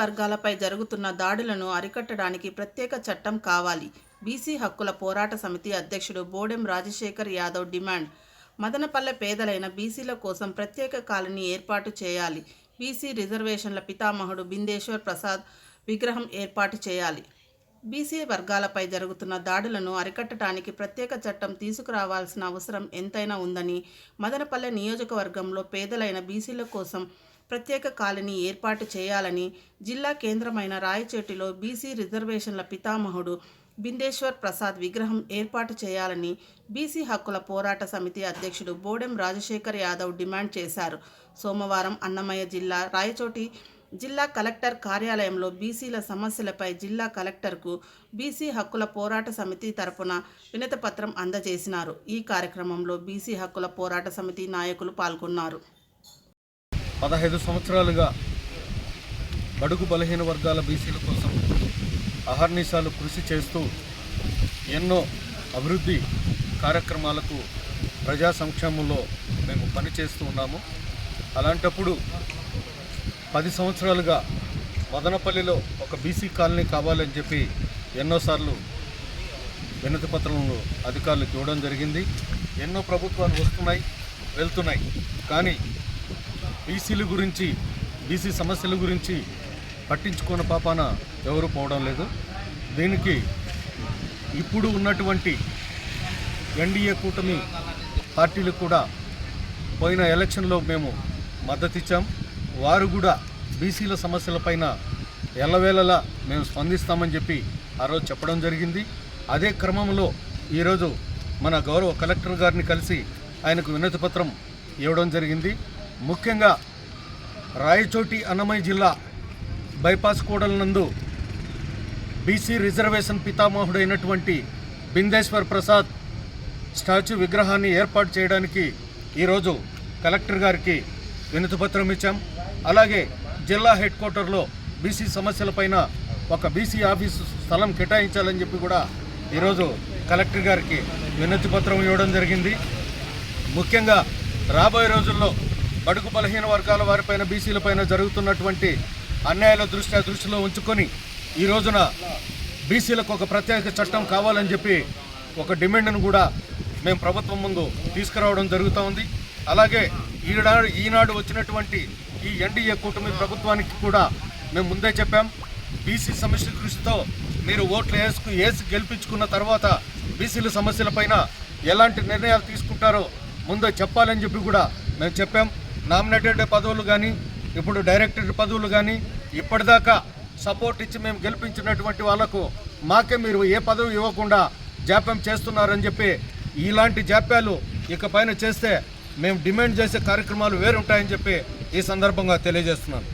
వర్గాలపై జరుగుతున్న దాడులను అరికట్టడానికి ప్రత్యేక చట్టం కావాలి. బీసీ హక్కుల పోరాట సమితి అధ్యక్షుడు బోడెం రాజశేఖర్ యాదవ్ డిమాండ్. మదనపల్లె పేదలైన బీసీల కోసం ప్రత్యేక కాలనీ ఏర్పాటు చేయాలి. బీసీ రిజర్వేషన్ల పితామహుడు బిందేశ్వర్ ప్రసాద్ విగ్రహం ఏర్పాటు చేయాలి. బీసీ వర్గాలపై జరుగుతున్న దాడులను అరికట్టడానికి ప్రత్యేక చట్టం తీసుకురావాల్సిన అవసరం ఎంతైనా ఉందని మదనపల్లె నియోజకవర్గంలో పేదలైన బీసీల కోసం ప్రత్యేక కాలనీ ఏర్పాటు చేయాలని జిల్లా కేంద్రమైన రాయచేటిలో బీసీ రిజర్వేషన్ల పితామహుడు బిందేశ్వర్ ప్రసాద్ విగ్రహం ఏర్పాటు చేయాలని బీసీ హక్కుల పోరాట సమితి అధ్యక్షుడు బోడెం రాజశేఖర్ యాదవ్ డిమాండ్ చేశారు. సోమవారం అన్నమయ్య జిల్లా రాయచోటి జిల్లా కలెక్టర్ కార్యాలయంలో బీసీల సమస్యలపై జిల్లా కలెక్టర్కు బీసీ హక్కుల పోరాట సమితి తరపున వినతిపత్రం అందజేసినారు. ఈ కార్యక్రమంలో బీసీ హక్కుల పోరాట సమితి నాయకులు పాల్గొన్నారు. పదహైదు సంవత్సరాలుగా బడుగు బలహీన వర్గాల బీసీల కోసం అహర్నిశాలు కృషి చేస్తూ ఎన్నో అభివృద్ధి కార్యక్రమాలకు ప్రజా సంక్షేమంలో మేము పనిచేస్తూ ఉన్నాము. అలాంటప్పుడు పది సంవత్సరాలుగా మదనపల్లిలో ఒక బీసీ కాలనీ కావాలని చెప్పి ఎన్నోసార్లు వినతి పత్రంలో అధికారులకు ఇవ్వడం జరిగింది. ఎన్నో ప్రభుత్వాలు వస్తున్నాయి వెళ్తున్నాయి. కానీ బీసీల గురించి బీసీ సమస్యల గురించి పట్టించుకున్న పాపాన ఎవరు పోవడం లేదు. దీనికి ఇప్పుడు ఉన్నటువంటి ఎన్డీఏ కూటమి పార్టీలకు కూడా పోయిన ఎలక్షన్లో మేము మద్దతిచ్చాం. వారు కూడా బీసీల సమస్యలపైన ఎల్లవేళలా మేము స్పందిస్తామని చెప్పి ఆ రోజు చెప్పడం జరిగింది. అదే క్రమంలో ఈరోజు మన గౌరవ కలెక్టర్ గారిని కలిసి ఆయనకు వినతి పత్రం ఇవ్వడం జరిగింది. ముఖ్యంగా రాయచోటి అన్నమయ్య జిల్లా బైపాస్ కూడల నందు బీసీ రిజర్వేషన్ పితామహుడైనటువంటి బిందేశ్వర్ ప్రసాద్ స్టాచ్యూ విగ్రహాన్ని ఏర్పాటు చేయడానికి ఈరోజు కలెక్టర్ గారికి వినతిపత్రం ఇచ్చాం. అలాగే జిల్లా హెడ్ క్వార్టర్లో బీసీ సమస్యలపైన ఒక బీసీ ఆఫీసు స్థలం కేటాయించాలని చెప్పి కూడా ఈరోజు కలెక్టర్ గారికి వినతిపత్రం ఇవ్వడం జరిగింది. ముఖ్యంగా రాబోయే రోజుల్లో బడుగు బలహీన వర్గాల వారిపైన బీసీలపైన జరుగుతున్నటువంటి అన్యాయాల దృష్ట్యా దృష్టిలో ఉంచుకొని ఈ రోజున బీసీలకు ఒక ప్రత్యేక చట్టం కావాలని చెప్పి ఒక డిమాండ్ను కూడా మేము ప్రభుత్వం ముందు తీసుకురావడం జరుగుతూ ఉంది. అలాగే ఈనాడు ఈనాడు వచ్చినటువంటి ఈ ఎన్డీఏ కూటమి ప్రభుత్వానికి కూడా మేము ముందే చెప్పాం. బీసీ సమస్య కృషితో మీరు ఓట్లు వేసుకు వేసి గెలిపించుకున్న తర్వాత బీసీల సమస్యలపైన ఎలాంటి నిర్ణయాలు తీసుకుంటారో ముందే చెప్పాలని చెప్పి కూడా మేము చెప్పాం. నామినేటెడ్ పదవులు కానీ ఇప్పుడు డైరెక్టర్ పదవులు కానీ ఇప్పటిదాకా సపోర్ట్ ఇచ్చి మేము గెలిపించినటువంటి వాళ్ళకు మాకే మీరు ఏ పదవి ఇవ్వకుండా జాప్యం చేస్తున్నారని చెప్పి ఇలాంటి జాప్యాలు ఇకపైన చేస్తే మేము డిమాండ్ చేసే కార్యక్రమాలు వేరుంటాయని చెప్పి ఈ సందర్భంగా తెలియజేస్తున్నాను.